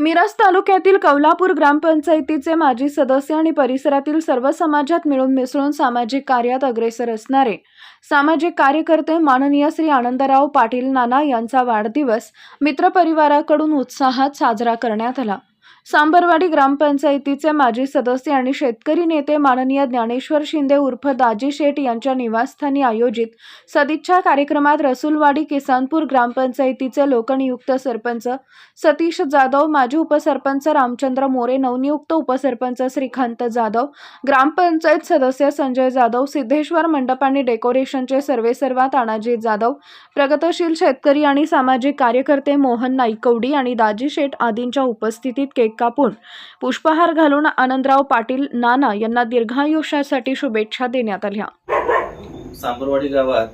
मिरज तालुक्यातील कौलापूर ग्रामपंचायतीचे माजी सदस्य आणि परिसरातील सर्व समाजात मिळून मिसळून सामाजिक कार्यात अग्रेसर असणारे सामाजिक कार्यकर्ते माननीय श्री आनंदराव पाटील नाना यांचा वाढदिवस मित्रपरिवाराकडून उत्साहात साजरा करण्यात आला. सांबरवाडी ग्रामपंचायतीचे माजी सदस्य आणि शेतकरी नेते माननीय ज्ञानेश्वर शिंदे उर्फ दाजी शेठ यांच्या निवासस्थानी आयोजित सदिच्छा कार्यक्रमात रसूलवाडी किसानपूर ग्रामपंचायतीचे लोकनियुक्त सरपंच सतीश जाधव माजी उपसरपंच रामचंद्र मोरे नवनियुक्त उपसरपंच श्रीकांत जाधव ग्रामपंचायत सदस्य संजय जाधव सिद्धेश्वर मंडप आणि डेकोरेशनचे सर्वेसर्वा तानाजी जाधव प्रगतशील शेतकरी आणि सामाजिक कार्यकर्ते मोहन नाईकवडी आणि दाजी शेठ आदींच्या उपस्थितीत केक कापून पुष्पहार घालून आनंदराव पाटील नाना यांना दीर्घायुष्यासाठी शुभेच्छा देण्यात आल्या. सांबरवाडी गावात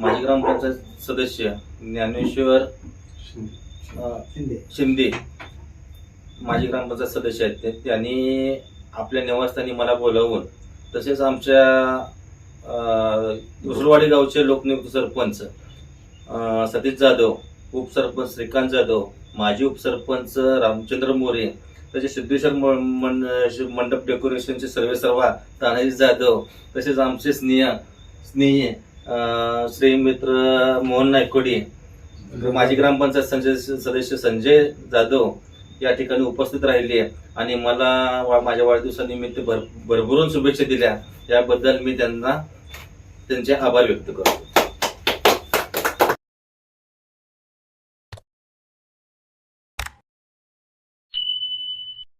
माजी ग्रामपंचायत सदस्य ज्ञानेश्वर शिंदे. माजी ग्रामपंचायत सदस्य आहेत ते. त्यांनी आपल्या निवासस्थानी मला बोलावून तसेच आमच्या उसरवाडी गावचे लोकनियुक्त सरपंच सतीश जाधव उपसरपंच श्रीकांत जाधव माजी उपसरपंच रामचंद्र मोरे तसेच सिद्धेश्वर म- मंड- मंडप डेकोरेशनचे सर्वे सर्वा तानाजी जाधव तसेच आमचे स्नेह स्नेही श्री मित्र मोहन नायकोडी माजी ग्रामपंचायत संजय सदस्य संजय जाधव या ठिकाणी उपस्थित राहिले आणि मला वा- माझ्या वाढदिवसानिमित्त भर भरभरून शुभेच्छा दिल्या. याबद्दल मी त्यांना त्यांचे आभार व्यक्त करतो.